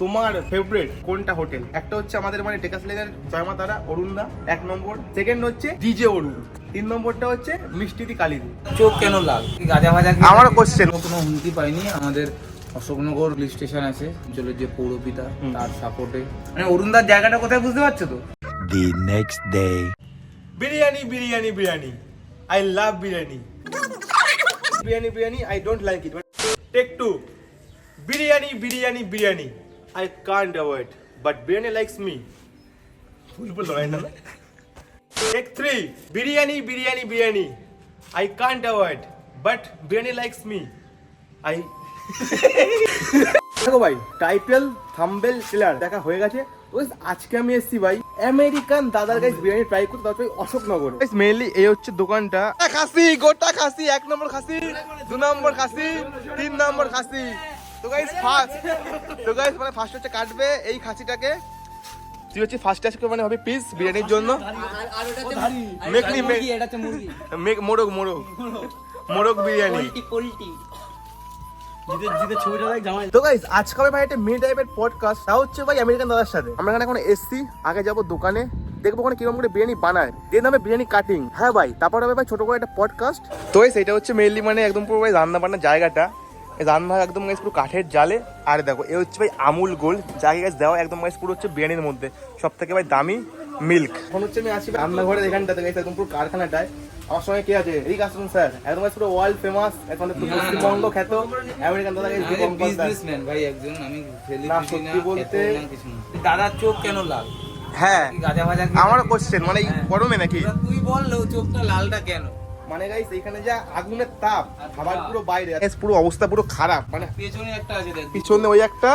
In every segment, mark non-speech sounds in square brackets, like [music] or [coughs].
তোমার ফেভারিট কোনটা হোটেল একটা হচ্ছে আমাদের মানে টেকাস লেনের জয়মা তারা অরুণদা এক নম্বর। সেকেন্ড হচ্ছে ডিজে অরুণ। তিন নম্বরটা হচ্ছে মিষ্টিদি কালিদি। চোখ কেন লাল? এই গাঁজা ভাজা আমারও question। কোনো হুমকি পাইনি। আমাদের অশোকনগর পুলিশ স্টেশন আছে অঞ্চলের যে পৌরপিতা। তার সাপোর্টে মানে অরুণদার জায়গাটা কোথায় বুঝতে পারছ তো? The next day. Biryani biryani biryani. I love biryani. Biryani biryani I don't like it take two biryani biryani biryani. I can't avoid but biryani likes me ভুল ভুল লড়াই না take three biryani biryani biryani I can't avoid but biryani likes me I দেখো ভাই title thumbnail trailer দেখা হয়ে গেছে। আজকে আমি এসেছি ভাই আমেরিকান দাদার গাইস বিরিয়ানি ট্রাই করতে তারপরে অশোকনগর। গাইস মেইনলি এই হচ্ছে দোকানটা। খাসি গোটা খাসি এক নম্বর খাসি দু নম্বর খাসি তিন নম্বর খাসি। তো গাইস ফার্স্ট তো গাইস মানে ফার্স্ট হচ্ছে কাটবে এই খাসিটাকে। তুই হচ্ছে ফার্স্ট আজকে মানে হবে পিস বিরিয়ানির জন্য। মেক মুরগি মেক মোরগ মোরগ। মোরগ বিরিয়ানি। তো গাইস আজকে হবে ভাই একটা টাইপের পডকাস্ট তা হচ্ছে ভাই আমেরিকান দাদার সাথে। আমরা এখানে এখন এসছি আগে যাব দোকানে। দেখব ওখানে কীরকম করে বিরিয়ানি বানায়। দিয়ে নামে বিরিয়ানি কাটিং হ্যাঁ ভাই তারপর হবে ভাই ছোট করে একটা পডকাস্ট তো গাইস এটা হচ্ছে মেইনলি মানে একদম পুরো ভাই রান্না বান্নার জায়গাটা। রান্না একদম গাইস পুরো কাঠের জালে। আর দেখো এ হচ্ছে ভাই আমুল গোল যাকে গাইস দেওয়া একদম গাইস পুরো হচ্ছে বিরিয়ানির মধ্যে। সব থেকে ভাই দামি মিল্ক এখন হচ্ছে আমি আসি রান্নাঘরের এখানটাতে গাইস একদম পুরো কারখানাটায়। আমার সঙ্গে কে আছে? এই আসুন স্যার। একদম পুরো ওয়ার্ল্ড ফেমাস এখন পশ্চিমবঙ্গ খ্যাত। আমেরিকান দাদা বিজনেসম্যান ভাই একজন আমি না, সত্যি বলতে-। দাদার চোখ কেন লাল? হ্যাঁ আমারও কোশ্চেন মানে এই হ্যাঁ। গরমে নাকি? তুই বলল চোখটা লালটা কেন? মানে গাইস এখানে যা আগুনের তাপ খাবার পুরো বাইরে। পুরো অবস্থা পুরো খারাপ। মানে পেছনে একটা আছে দেখ। পিছনে ওই একটা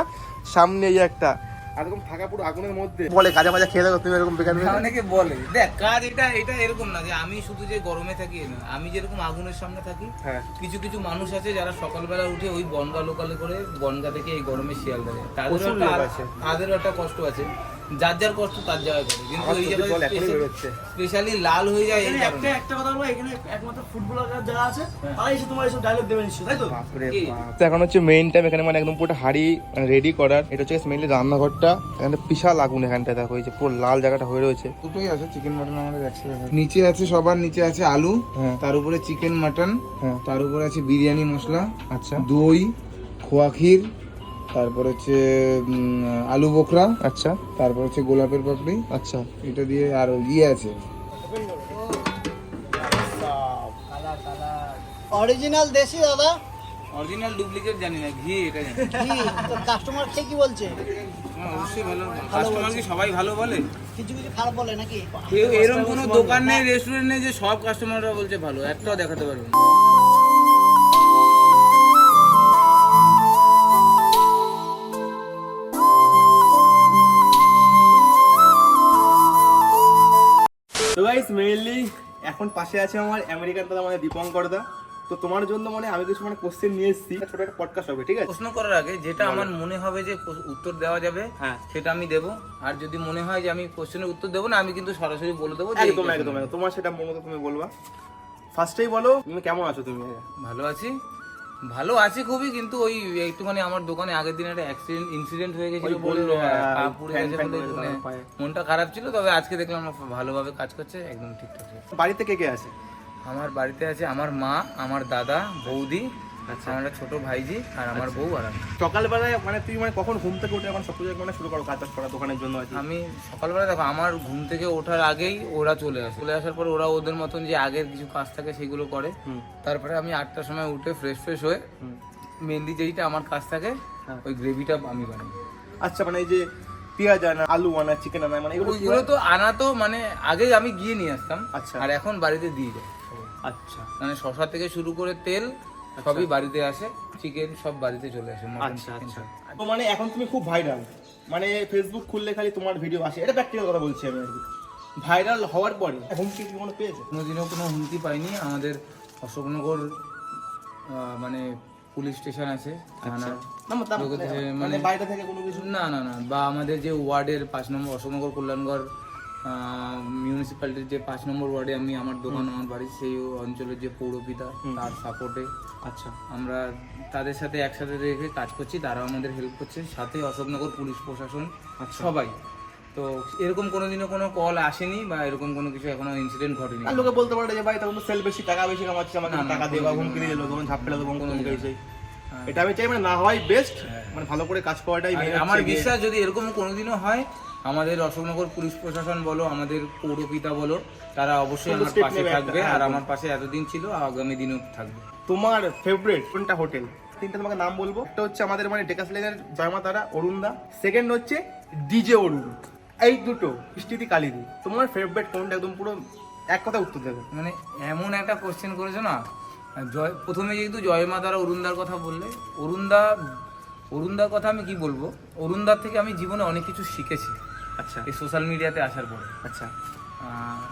সামনে এই একটা। আর এরকম থাকা পুরো আগুনের মধ্যে। বলে গাজা মাজা খেয়ে দেখো তুমি এরকম বেকার। অনেকে বলে? দেখ কাজ এটা এটা এরকম না যে আমি শুধু যে গরমে থাকি না। আমি যেরকম আগুনের সামনে থাকি হ্যাঁ। কিছু কিছু মানুষ আছে যারা সকালবেলা উঠে ওই বনগা লোকালে করে বনগা থেকে এই গরমে শিয়াল তাদেরও একটা আছে। তাদেরও একটা কষ্ট আছে। যার যার কষ্ট তার জায়গায় করে। কিন্তু এখনই জায়গায় স্পেশালি লাল হয়ে যায় এই একটা একটা কথা বলব এখানে একমাত্র ফুটবলার যারা আছে তারাই এসে তোমার এইসব ডায়লগ দেবে নিশ্চয় তাই তো? এখন হচ্ছে মেইন টাইম এখানে মানে একদম পুরো হাড়ি রেডি করার। এটা হচ্ছে মেইনলি রান্নাঘরটা এখানে বিশাল আগুন এখানটা দেখো এই যে পুরো লাল জায়গাটা হয়ে রয়েছে। দুটোই আছে চিকেন মাটন আমাদের একসাথে নিচে আছে সবার নিচে আছে আলু হ্যাঁ। তার উপরে চিকেন মাটন হ্যাঁ। তার উপরে আছে বিরিয়ানি মশলা আচ্ছা। দই খোয়া ক্ষীর তারপর হচ্ছে আলু বোখরা। আচ্ছা। তারপর হচ্ছে গোলাপের পাপড়ি। আচ্ছা। এটা দিয়ে আর ইয়ে আছে। অরিজিনাল দেশি দাদা? অরিজিনাল ডুপ্লিকেট জানি না ঘি এটা জানি। কি তোর কাস্টমার কে কি বলছে? হ্যাঁ, অবশ্যই ভালো। কাস্টমার কি সবাই ভালো বলে। কিছু কিছু খারাপ বলে নাকি? এরকম কোনো দোকান নেই রেস্টুরেন্ট নেই যে সব কাস্টমাররা বলছে ভালো একটাও দেখাতে পারবে না। গাইস মেইনলি এখন পাশে আছে আমার আমেরিকান দাদা মানে দীপঙ্কর দা। তো তোমার জন্য মানে আমি কিছু মানে কোশ্চেন নিয়ে এসেছি। ছোট একটা পডকাস্ট হবে ঠিক আছে? প্রশ্ন করার আগে যেটা আমার মনে হবে যে উত্তর দেওয়া যাবে হ্যাঁ। সেটা আমি দেবো। আর যদি মনে হয় যে আমি কোশ্চেনের উত্তর দেবো না আমি কিন্তু সরাসরি বলে দেবো একদম একদম। তোমার সেটা মনে তুমি বলবা। ফার্স্টেই বলো তুমি কেমন আছো তুমি? ভালো আছি। ভালো আছে খুবই কিন্তু ওই একটুখানি আমার দোকানে আগের দিন একটা অ্যাক্সিডেন্ট ইনসিডেন্ট হয়ে গেছিল বলল, মনটা খারাপ ছিল তবে আজকে দেখলাম ভালোভাবে কাজ করছে একদম ঠিকঠাক। বাড়িতে কে কে আছে? আমার বাড়িতে আছে আমার মা আমার দাদা বৌদি আচ্ছা। আমার একটা ছোট ভাইজি আর আমার বউ আর আমি সকালবেলায় মানে তুই মানে কখন ঘুম থেকে উঠে এখন সব কিছু মানে শুরু করো কাজ করা দোকানের জন্য? আমি সকালবেলা দেখো আমার ঘুম থেকে ওঠার আগেই ওরা চলে আসে চলে আসার পর ওরা ওদের মতন যে আগের কিছু কাজ থাকে সেগুলো করে তারপরে আমি আটটার সময় উঠে ফ্রেশ ফ্রেশ হয়ে। মেনলি যেইটা আমার কাজ থাকে হ্যাঁ। ওই গ্রেভিটা আমি বানাই আচ্ছা মানে এই যে পেঁয়াজ আনা আলু আনা চিকেন আনা মানে এগুলো তো আনা তো মানে আগে আমি গিয়ে নিয়ে আসতাম আচ্ছা। আর এখন বাড়িতে দিয়ে যায় আচ্ছা মানে শশা থেকে শুরু করে তেল সবই বাড়িতে আসে চিকেন সব বাড়িতে চলে আসে আচ্ছা আচ্ছা। তো মানে এখন তুমি খুব ভাইরাল মানে ফেসবুক খুললে খালি তোমার ভিডিও আসে। এটা প্র্যাকটিক্যাল কথা বলছি আমি ভাইরাল হওয়ার পরে হুমকি কি কোনো পেয়েছে? কোনোদিনও কোনো হুমকি পাইনি। আমাদের অশোকনগর আহ, মানে পুলিশ স্টেশন আছে থানা মানে মানে বাইরে থেকে কোনো কিছু? না না না বা আমাদের যে ওয়ার্ডের পাঁচ নম্বর অশোকনগর কল্যাণগড় মিউনিসিপ্যালিটির যে পাঁচ নম্বর ওয়ার্ডে আমি আমার দোকান আমার বাড়ি সেই অঞ্চলের যে পৌরপিতা তার সাপোর্টে আচ্ছা। আমরা তাদের সাথে একসাথে রেখে কাজ করছি তারাও আমাদের হেল্প করছে। সাথে অশোকনগর পুলিশ প্রশাসন আচ্ছা। সবাই। তো এরকম কোনোদিনও কোনো কল আসেনি বা এরকম কোনো কিছু এখনও ইনসিডেন্ট ঘটেনি। লোকে বলতে পারে যে ভাই তখন তো সেল বেশি টাকা বেশি কামাচ্ছে না, টাকা দিয়ে বা হুমকি দিয়ে দিল তখন ঝাপ ফেলে দেবো কোনো কোনো দিনও। হ্যাঁ। এটা আমি চাই মানে না হওয়াই বেস্ট মানে ভালো করে কাজ করাটাই আমার বিশ্বাস যদি এরকম কোনোদিনও হয় আমাদের অশোকনগর পুলিশ প্রশাসন বলো আমাদের পৌরপিতা বলো তারা অবশ্যই আমার পাশে থাকবে। হ্যাঁ, আর আমার পাশে এতদিন ছিল আগামী দিনেও থাকবে। তোমার ফেভারিট কোনটা হোটেল তিনটা তোমাকে নাম বলব। একটা হচ্ছে আমাদের মানে ডেকাস লেনের জয়মা তারা অরুণদা সেকেন্ড হচ্ছে ডিজে অরুণ এই দুটো বৃষ্টিতি কালিদি। তোমার ফেভারিট কোনটা? একদম পুরো এক কথা উত্তর দেবে। মানে এমন একটা কোশ্চেন করেছ না জয় প্রথমে যেহেতু জয়মা দ্বারা অরুণদার কথা বললে অরুণদা অরুণদার কথা আমি কি বলব? অরুণদার থেকে আমি জীবনে অনেক কিছু শিখেছি। আচ্ছা। এই সোশ্যাল মিডিয়াতে আসার পরে। আচ্ছা।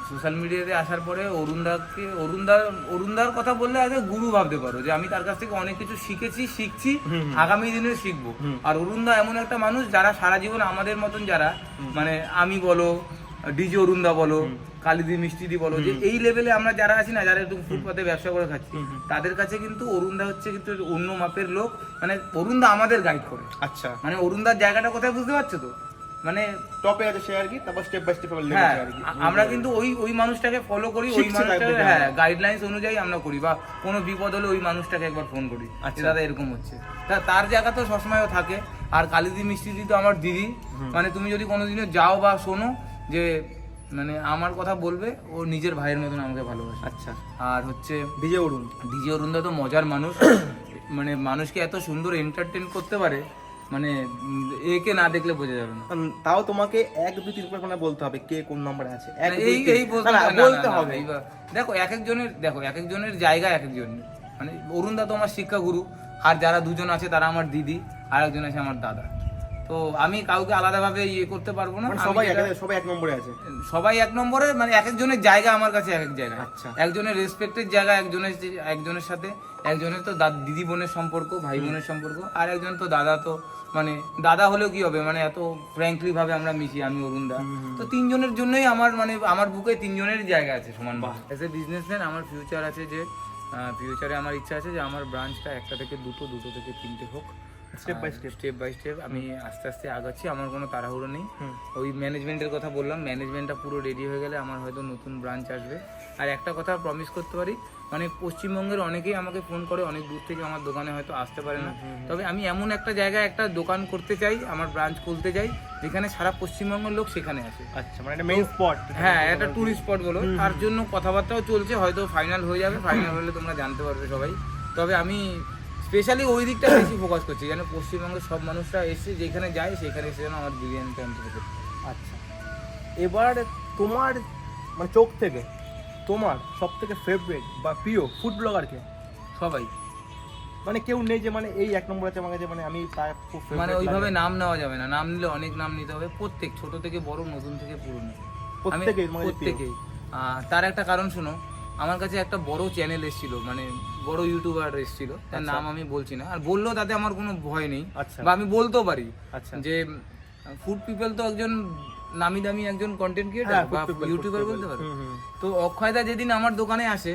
সোশ্যাল মিডিয়াতে আসার পরে অরুণদাকে অরুণদার অরুণদার কথা বললে আগে গুরু ভাবতে পারো যে আমি তার কাছ থেকে অনেক কিছু শিখেছি শিখছি আগামী দিনে শিখব। আর অরুণদা এমন একটা মানুষ যারা সারা জীবন আমাদের মতন যারা মানে আমি বলো ডিজে অরুণদা বলো কালিদি মিষ্টিদি বলো যে এই লেভেলে আমরা যারা আছি না যারা একটু ফুটপাতে ব্যবসা করে খাচ্ছি তাদের কাছে কিন্তু অরুণদা হচ্ছে কিন্তু অন্য মাপের লোক। মানে অরুণদা আমাদের গাইড করে। আচ্ছা। মানে অরুণদার জায়গাটা কোথায় বুঝতে পারছ তো? মানে টপে আছে সে আর কি তারপর স্টেপ বাই স্টেপ হ্যাঁ আমরা কিন্তু ওই ওই মানুষটাকে ফলো করি ওই মানুষটাকে হ্যাঁ হ্যাঁ। গাইডলাইন্স অনুযায়ী আমরা করি বা কোনো বিপদ হলে ওই মানুষটাকে একবার ফোন করি আচ্ছা। দাদা এরকম হচ্ছে। তা তার জায়গা তো সবসময়ও থাকে আর কালিদি মিষ্টিদি তো আমার দিদি। মানে তুমি যদি কোনোদিনও যাও বা শোনো যে মানে আমার কথা বলবে ও নিজের ভাইয়ের মতন আমাকে ভালোবাসে। আচ্ছা। আর হচ্ছে ডিজে অরুণ। ডিজে অরুণদা তো মজার মানুষ। [coughs] মানে মানুষকে এত সুন্দর এন্টারটেন করতে পারে মানে একে না দেখলে বোঝা যাবে না। তাও তোমাকে এক দুই তিন করে বলতে হবে কে কোন নম্বরে আছে। এক না, দুই, এই এই বলতে হবে। দেখো এক একজনের দেখো এক একজনের জায়গা এক একজনের মানে অরুণ দা তো আমার শিক্ষাগুরু আর যারা দুজন আছে তারা আমার দিদি আর একজন আছে আমার দাদা। তো আমি কাউকে আলাদাভাবে ইয়ে করতে পারব না। মানে সবাই সবাই এক নম্বরে আছে। সবাই এক নম্বরে মানে এক একজনের জায়গা আমার কাছে এক এক জায়গা। আচ্ছা। একজনের রেসপেক্টের জায়গা একজনের একজনের সাথে। একজনের তো দিদি বোনের সম্পর্ক ভাই বোনের সম্পর্ক। আর একজন তো দাদা তো মানে দাদা হলেও কি হবে? মানে এত ফ্র্যাঙ্কলি ভাবে আমরা মিশি আমি অরুণ দা। তো তিনজনের জন্যই আমার মানে আমার বুকে তিনজনের জায়গা আছে সমান এজ এ বিজনেসম্যান আমার ফিউচার আছে যে ফিউচারে আমার ইচ্ছা আছে যে আমার ব্রাঞ্চটা একটা থেকে দুটো দুটো থেকে তিনটে হোক। Step by step. Step by step আমি আস্তে আস্তে আগাচ্ছি আমার কোনো তাড়াহুড়ো নেই। ওই ম্যানেজমেন্টের কথা বললাম ম্যানেজমেন্টটা পুরো রেডি হয়ে গেলে আমার হয়তো নতুন ব্রাঞ্চ আসবে। আর একটা কথা প্রমিস করতে পারি মানে পশ্চিমবঙ্গের অনেকেই আমাকে ফোন করে অনেক দূর থেকে আমার দোকানে হয়তো আসতে পারে না। তবে আমি এমন একটা জায়গায় একটা দোকান করতে চাই আমার ব্রাঞ্চ খুলতে চাই যেখানে সারা পশ্চিমবঙ্গের লোক সেখানে আসে আচ্ছা মানে একটা মেইন স্পট হ্যাঁ একটা টুরিস্ট স্পট বলো। তার জন্য কথাবার্তাও চলছে হয়তো ফাইনাল হয়ে যাবে ফাইনাল হলে তোমরা জানতে পারবে সবাই। তবে আমি স্পেশালি ওই দিকটা বেশি ফোকাস করছি যেন পশ্চিমবঙ্গের সব মানুষরা এসে যেখানে যায় সেখানে এসে যেন আমার বিরিয়ানিটা অন্তত। আচ্ছা। এবার তোমার মানে চোখ থেকে তোমার সব থেকে ফেভারিট বা প্রিয় ফুড ব্লগারকে সবাই। মানে কেউ নেই যে মানে এই এক নম্বর আছে আমার কাছে মানে আমি তার খুব মানে ওইভাবে নাম নেওয়া যাবে না নাম নিলে অনেক নাম নিতে হবে প্রত্যেক ছোট থেকে বড় নতুন থেকে পুরনো। প্রত্যেকেই। প্রত্যেকেই। তার একটা কারণ শোনো আমার কাছে একটা বড় চ্যানেল এসেছিল মানে বড় ইউটিউবার এসেছিল তার আচ্ছা। নাম আমি বলছি না আর বললেও তাতে আমার কোনো ভয় নেই আচ্ছা বা আমি বলতেও পারি আচ্ছা যে ফুড পিপল তো একজন নামি দামি একজন কন্টেন্ট হ্যাঁ, ক্রিয়েটার বা ইউটিউবার বলতে পারো। তো অক্ষয়দা যেদিন আমার দোকানে আসে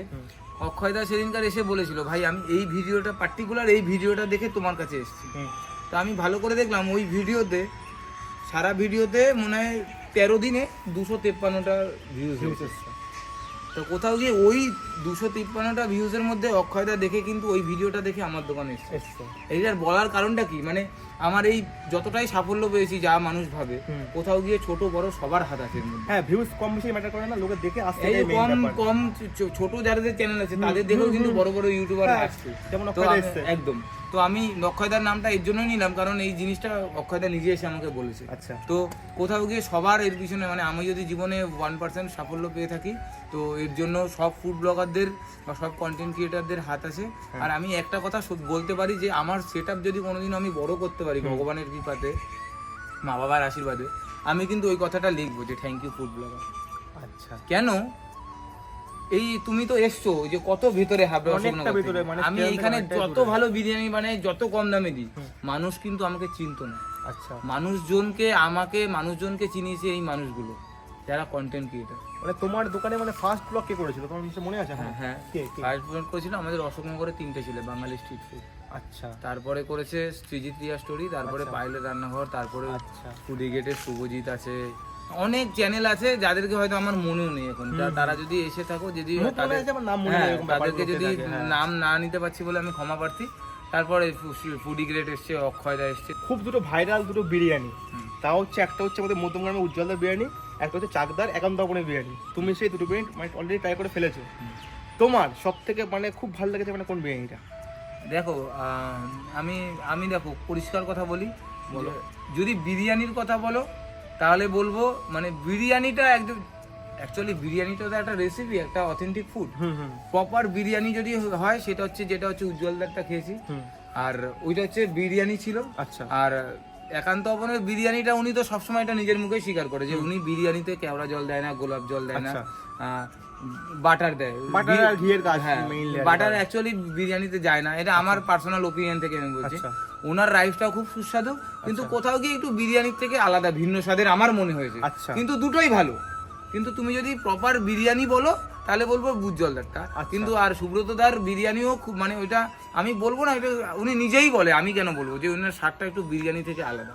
অক্ষয়দা সেদিনকার এসে বলেছিল ভাই আমি এই ভিডিওটা পার্টিকুলার এই ভিডিওটা দেখে তোমার কাছে এসেছি। তো আমি ভালো করে দেখলাম ওই ভিডিওতে সারা ভিডিওতে মনে হয় তেরো দিনে দুশো তেপ্পান্নটা ভিউজ হয়েছে। তো কোথাও গিয়ে ওই দুশো তিপ্পান্নটা ভিউজের মধ্যে অক্ষয়দা দেখে কিন্তু ওই ভিডিওটা দেখে আমার দোকানে এসছে। এইটার বলার কারণটা কি? মানে আমার এই যতটাই সাফল্য পেয়েছি যা মানুষ ভাবে কোথাও গিয়ে ছোট বড় সবার হাত আছে হ্যাঁ ভিউজ কম বেশি ম্যাটার করে না লোকে দেখে আসতে এই কম কম ছোট যাদের চ্যানেল আছে তাদের দেখেও কিন্তু বড় বড় ইউটিউবার হ্যাঁ, আসছে। যেমন। একদম। তো আমি অক্ষয়দার নামটা এর জন্যই নিলাম কারণ এই জিনিসটা অক্ষয়দা নিজে এসে আমাকে বলেছে। আচ্ছা। তো কোথাও গিয়ে সবার এর পিছনে মানে আমি যদি জীবনে ওয়ান পার্সেন্ট সাফল্য পেয়ে থাকি তো এর জন্য সব ফুড ব্লগারদের বা সব কন্টেন্ট ক্রিয়েটারদের হাত আছে। হ্যাঁ। আর আমি একটা কথা বলতে পারি যে আমার সেট যদি কোনোদিন আমি বড় করতে পারি ভগবানের কৃপাতে মা বাবার আশীর্বাদে আমি কিন্তু ওই কথাটা লিখব যে থ্যাংক ইউ ফুড ব্লগার আচ্ছা। কেন? এই তুমি তো এসছো যে কত ভেতরে হাবড়ে ভেতরে, মানে আমি এখানে যত ভালো বিরিয়ানি বানাই যত কম দামে দিই মানুষ কিন্তু আমাকে চিনতো না। আচ্ছা। মানুষজনকে আমাকে মানুষজনকে চিনিয়েছে এই মানুষগুলো। যারা কন্টেন্ট ক্রিয়েটার মানে তোমার দোকানে মানে ফার্স্ট ব্লগ কে করেছিল? তোমার নিশ্চয় মনে আছে? হ্যাঁ। হ্যাঁ কে কে? ফার্স্ট ব্লগ করেছিল আমাদের অশোকনগরে তিনটে ছিল বাঙালি স্ট্রিট ফুড আচ্ছা। তারপরে করেছে শ্রীজিৎ রিয়া স্টোরি তারপরে পাইলের রান্নাঘর তারপরে আচ্ছা। ফুডি গেটের শুভজিৎ আছে। অনেক চ্যানেল আছে যাদেরকে হয়তো আমার মনেও নেই এখন। তারা যদি এসে থাকো যদি হ্যাঁ, তাদেরকে যদি হ্যাঁ। নাম না নিতে পারছি বলে আমি ক্ষমা প্রার্থী। তারপরে ফুডি গ্রেট এসছে অক্ষয়দা এসছে। খুব দুটো ভাইরাল দুটো বিরিয়ানি। তা হচ্ছে একটা হচ্ছে আমাদের মধ্যমগ্রামে উজ্জ্বলদার বিরিয়ানি একটা হচ্ছে চাকদার একান্ত আপনের বিরিয়ানি। তুমি সেই দুটো বিরিয়ানি মানে অলরেডি ট্রাই করে ফেলেছো। তোমার সব থেকে মানে খুব ভালো লেগেছে মানে কোন বিরিয়ানিটা? দেখো আমি আমি দেখো পরিষ্কার কথা বলি বলো। যদি বিরিয়ানির কথা বলো তাহলে বলব মানে বিরিয়ানিটা একদম অ্যাকচুয়ালি বিরিয়ানিটা তো একটা রেসিপি একটা authentic food hmm hmm. Proper biryani যদি হয় সেটা হচ্ছে যেটা হচ্ছে উজ্জ্বলদারটা খেয়েছি। আর ওইটা হচ্ছে বিরিয়ানি ছিল। আচ্ছা। আর একান্ত অবনের বিরিয়ানিটা উনি তো সবসময় এটা নিজের মুখে স্বীকার করে যে উনি বিরিয়ানিতে কেওড়া জল দেয় না গোলাপ জল দেয় না আচ্ছা। বাটার দেয় Butter আর ঘিয়ের কাজ হ্যাঁ বাটার। অ্যাকচুয়ালি বিরিয়ানিতে যায় না এটা আমার পার্সোনাল ওপিনিয়ন থেকে আমি বলছি আচ্ছা। ওনার রাইসটাও খুব সুস্বাদু কিন্তু কোথাও গিয়ে একটু বিরিয়ানির থেকে আলাদা ভিন্ন স্বাদের আমার মনে হয়েছে আচ্ছা। কিন্তু দুটোই ভালো কিন্তু তুমি যদি প্রপার বিরিয়ানি বলো তাহলে বলব বুজ্জলদারটা আচ্ছা। কিন্তু আর সুব্রতদার বিরিয়ানিও খুব মানে ওইটা আমি বলব না এটা উনি নিজেই বলে আমি কেন বলব? যে ওনার স্বাদটা একটু বিরিয়ানি থেকে আলাদা।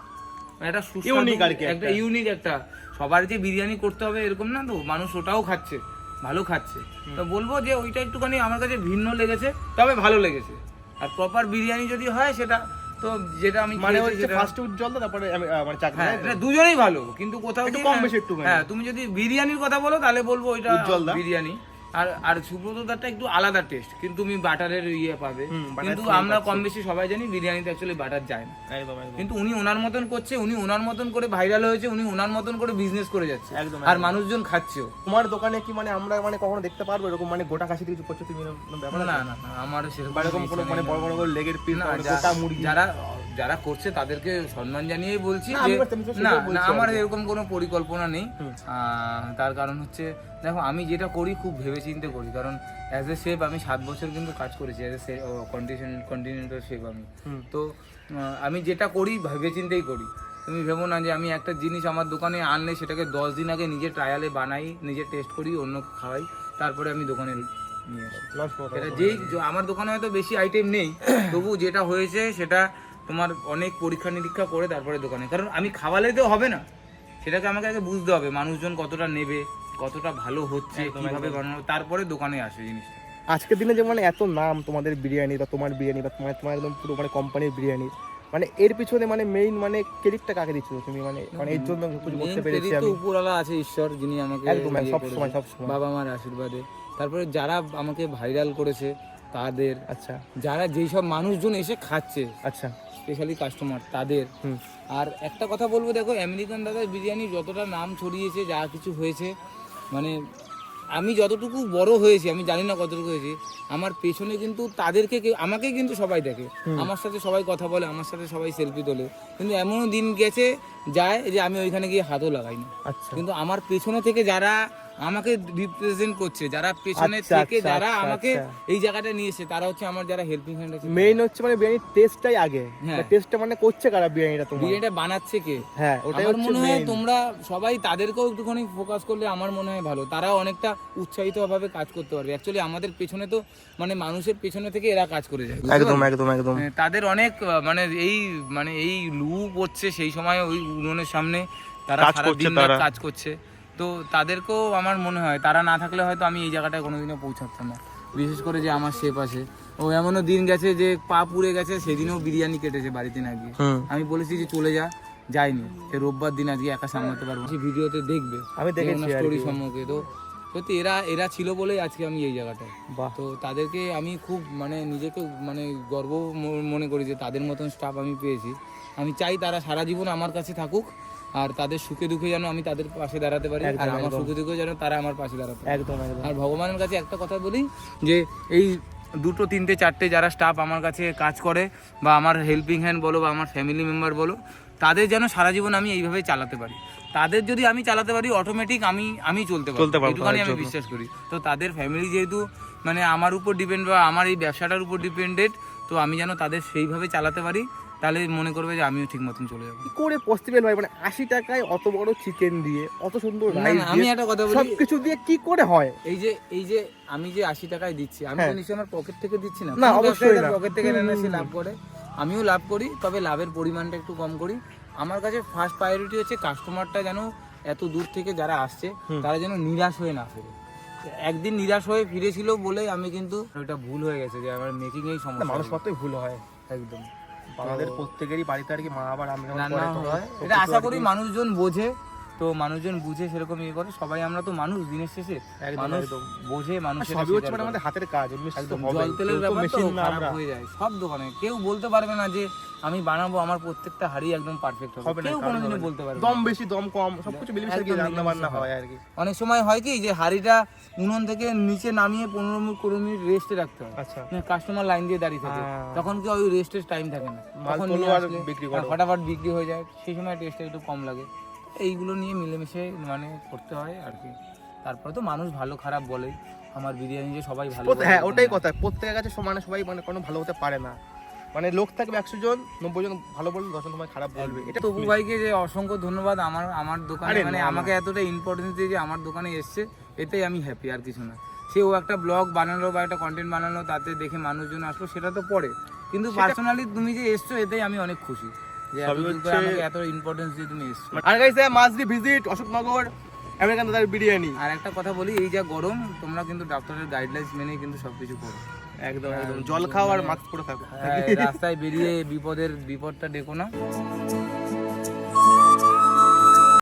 মানে সুস্বাদু একটা একটা। ইউনিক একটা। সবার যে বিরিয়ানি করতে হবে এরকম না তো মানুষ ওটাও খাচ্ছে ভালো খাচ্ছে। তো বলব যে ওইটা একটুখানি আমার কাছে ভিন্ন লেগেছে তবে ভালো লেগেছে। আর প্রপার বিরিয়ানি যদি হয় সেটা তো যেটা আমি মানে হচ্ছে সেটা- ফার্স্ট উজ্জ্বল তারপরে মানে চাকরি হ্যাঁ দুজনেই ভালো কিন্তু কোথাও একটু কম বেশি একটু হ্যাঁ তুমি যদি বিরিয়ানির কথা বলো তাহলে বলব ওইটা উজ্জ্বলদা। বিরিয়ানি। আর আর সুব্রতদারটা একটু আলাদা টেস্ট কিন্তু তুমি বাটারের ইয়ে পাবে। কিন্তু আমরা কম বেশি সবাই জানি বিরিয়ানিতে অ্যাকচুয়ালি বাটার যায় না। কিন্তু উনি ওনার মতন করছে উনি ওনার মতন করে ভাইরাল হয়েছে উনি ওনার মতন করে বিজনেস করে যাচ্ছে। একদম, আর মানুষজন খাচ্ছেও। তোমার দোকানে কি মানে আমরা মানে কখনো দেখতে পারব এরকম মানে গোটা খাসি কিছু করছ তুমি না না আমার সেরকম এরকম কোনো মানে। বড় বড় করে লেগের পিস গোটা মুরগি? যারা যারা করছে তাদেরকে সম্মান জানিয়েই বলছি না, না আমার এরকম কোনো পরিকল্পনা নেই। তার কারণ হচ্ছে দেখো আমি যেটা করি খুব ভেবেচিন্তে করি কারণ অ্যাজ এ শেফ আমি সাত বছর কিন্তু কাজ করেছি অ্যাজ এ কন্টিনেন্টাল শেফ আমি। তো আমি যেটা করি ভেবেচিন্তেই করি। তুমি ভেবো না যে আমি একটা জিনিস আমার দোকানে আনলে সেটাকে দশ দিন আগে নিজে ট্রায়ালে বানাই নিজে টেস্ট করি অন্য খাওয়াই তারপরে আমি দোকানে নিয়ে আসি। এটা যেই আমার দোকানে হয়তো বেশি আইটেম নেই [coughs] তবু যেটা হয়েছে সেটা তোমার অনেক পরীক্ষা নিরীক্ষা করে তারপরে দোকানে। কারণ আমি খাওয়ালে তো হবে না। সেটাকে আমাকে আগে বুঝতে হবে মানুষজন কতটা নেবে কতটা ভালো হচ্ছে কীভাবে বানানো তারপরে দোকানে আসে জিনিসটা। আজকের দিনে যে মানে এত নাম তোমাদের বিরিয়ানি বা তোমার বিরিয়ানি বা তোমার তোমার একদম পুরো মানে কোম্পানির বিরিয়ানি মানে এর পিছনে মানে মেইন মানে ক্রেডিটটা কাকে দিচ্ছ তুমি? মানে মানে এর জন্য কিছু করতে পেরেছি আমি। উপরওয়ালা আছে ঈশ্বর যিনি আমাকে একদম, ইয়ে সব সময়, সব সময়। বাবা মার আশীর্বাদে। তারপরে যারা আমাকে ভাইরাল করেছে তাদের আচ্ছা। যারা যেই সব মানুষজন এসে খাচ্ছে আচ্ছা। স্পেশালি কাস্টমার তাদের। আর একটা কথা বলব দেখো আমেরিকান দাদার বিরিয়ানি যতটা নাম ছড়িয়েছে যা কিছু হয়েছে মানে আমি যতটুকু বড় হয়েছি আমি জানি না কতটুকু হয়েছি আমার পেছনে কিন্তু তাদেরকে আমাকে কিন্তু সবাই দেখে। আমার সাথে সবাই কথা বলে আমার সাথে সবাই সেলফি তোলে। কিন্তু এমনও দিন গেছে যায় যে আমি ওইখানে গিয়ে হাতও লাগাইনি। আচ্ছা। কিন্তু আমার পেছনে থেকে যারা আমাকে রিপ্রেজেন্ট করছে যারা পেছনে আচ্ছা, থেকে আচ্ছা, যারা আচ্ছা, আমাকে। এই জায়গাটা নিয়েছে তারা হচ্ছে আমার যারা হেল্পিং হ্যান্ড আছে। মেইন হচ্ছে মানে বিরিয়ানির টেস্টটাই আগে। হ্যাঁ। টেস্টটা মানে করছে কারা বিরিয়ানিটা তোমার? বিরিয়ানিটা বানাচ্ছে কে? হ্যাঁ ওটাই আমার মনে হয় তোমরা সবাই তাদেরকেও একটুখানি ফোকাস করলে আমার মনে হয় ভালো। তারাও অনেকটা উৎসাহিত ভাবে কাজ করতে পারবে। অ্যাকচুয়ালি আমাদের পেছনে তো মানে মানুষের পেছনে থেকে এরা কাজ করে যায় একদম একদম একদম। হ্যাঁ, তাদের অনেক মানে এই মানে এই লু পড়ছে সেই সময় ওই উনুনের সামনে তারা কাজ করছে তারা। কাজ করছে। তো তাদেরকেও আমার মনে হয় তারা না থাকলে হয়তো আমি এই জায়গাটায় কোনোদিনও পৌঁছাতাম না। বিশেষ করে যে আমার শেপ আছে ও এমনও দিন গেছে যে পা পুড়ে গেছে সেদিনও বিরিয়ানি কেটেছে বাড়িতে না গিয়ে আমি বলেছি যে চলে যা যাইনি। সে রোববার দিন আজকে একা সামলাতে পারব সে ভিডিওতে দেখবে। আমি দেখেছি স্টোরি। সম্পর্কে। তো সত্যি এরা এরা ছিল বলেই আজকে আমি এই জায়গাটায়। বাহ। তো তাদেরকে আমি খুব মানে নিজেকে মানে গর্ব মনে করি যে তাদের মতন স্টাফ আমি পেয়েছি। আমি চাই তারা সারা জীবন আমার কাছে থাকুক। আর তাদের সুখে দুঃখে যেন আমি তাদের পাশে দাঁড়াতে পারি আর আমার সুখে দুঃখে যেন তারা আমার পাশে দাঁড়াতে একদম একদম। আর ভগবানের কাছে একটা কথা বলি যে এই দুটো তিনটে চারটে যারা স্টাফ আমার কাছে কাজ করে বা আমার হেল্পিং হ্যান্ড বলো বা আমার ফ্যামিলি মেম্বার বলো তাদের যেন সারা জীবন আমি এইভাবে চালাতে পারি। তাদের যদি আমি চালাতে পারি অটোমেটিক আমি আমি চলতে পারি এটুখানি আমি বিশ্বাস করি। তো তাদের ফ্যামিলি যেহেতু মানে আমার উপর ডিপেন্ড বা আমার এই ব্যবসাটার উপর ডিপেন্ডেড তো আমি যেন তাদের সেইভাবে চালাতে পারি। তাহলে মনে করবে যে আমিও ঠিক মতন চলে যাব। কি করে পসিবল ভাই মানে আশি টাকায় অত বড় চিকেন দিয়ে অত সুন্দর না, রাইস না, আমি একটা কথা বলি। সবকিছু দিয়ে কি করে হয়? এই যে এই যে আমি যে আশি টাকায় দিচ্ছি আমি তো হ্যাঁ। নিশ্চয়ই আমার পকেট থেকে দিচ্ছি না না, অবশ্যই না। পকেট থেকে হুম, এনে সে লাভ করে। আমিও লাভ করি তবে লাভের পরিমাণটা একটু কম করি। আমার কাছে ফার্স্ট প্রায়োরিটি হচ্ছে কাস্টমারটা যেন এত দূর থেকে যারা আসছে হুম। তারা যেন নিরাশ হয়ে না ফেরে। একদিন নিরাশ হয়ে ফিরেছিল বলেই আমি কিন্তু ওটা ভুল হয়ে গেছে যে আমার মেকিং এই না, সমস্যা মানুষ। মাত্রই ভুল হয়। একদম। আমাদের প্রত্যেকেরই বাড়িতে আর কি মা আবার রান্না করে হয়। এটা আশা করি মানুষজন বোঝে। তো মানুষজন বুঝে সেরকম ইয়ে করে সবাই আমরা তো মানুষ দিনের শেষে। মানুষ বোঝে মানুষের সবই হচ্ছে মানে আমাদের হাতের কাজ। জল তেলের ব্যাপার তো খারাপ হয়ে যায় সব দোকানে। কেউ বলতে পারবে না যে আমি বানাবো আমার প্রত্যেকটা হাড়ি একদম পারফেক্ট হবে। কেউ না। বলতে পারবে দম বেশি দম কম সবকিছু মিলেমিশে একদম রান্না বান্না হয় আর কি। অনেক সময় হয় কি যে হাড়িটা উনুন থেকে নিচে নামিয়ে পনেরো মিনিট কুড়ি মিনিট রেস্টে রাখতে হয়। আচ্ছা। কাস্টমার লাইন দিয়ে দাঁড়িয়ে থাকে। হ্যাঁ। তখন কি ওই রেস্টের টাইম থাকে না। তখন হ্যাঁ, করো। ফটাফট বিক্রি হয়ে যায়। সেই সময় টেস্টটা একটু কম লাগে। এইগুলো নিয়ে মিলেমিশে মানে করতে হয় আর কি। তারপরে তো মানুষ ভালো খারাপ বলে। আমার বিরিয়ানি যে সবাই ভালো হ্যাঁ ওটাই কথা। প্রত্যেকের কাছে সমানে সবাই মানে কোনো ভালো হতে পারে না। মানে লোক থাকবে একশো জন নব্বই জন ভালো বলবে দশ জন তোমায় খারাপ বলবে। এটা তবু ভাইকে যে অসংখ্য ধন্যবাদ আমার আমার দোকানে মানে। আমাকে এতটা ইম্পর্টেন্স দিয়ে যে আমার দোকানে এসছে এতেই আমি হ্যাপি আর কিছু না। সে ও একটা ব্লগ বানালো বা একটা কন্টেন্ট বানালো তাতে দেখে মানুষজন আসলো সেটা তো পরে। কিন্তু পার্সোনালি তুমি যে এসছো এতেই আমি অনেক খুশি। সবই দূর করে হচ্ছে- আমাকে এত ইম্পর্টেন্স দিয়ে তুমি এসছো। আর guys must be visit Ashoknagar American দাদার বিরিয়ানি। আর একটা কথা বলি এই যা গরম তোমরা কিন্তু ডাক্তারের গাইডলাইন্স মেনে কিন্তু সবকিছু করো। একদম একদম। জল খাও আর মাস্ক পরে থাকো। হ্যাঁ, রাস্তায় বেরিয়ে বিপদের বিপদটা ডেকো না।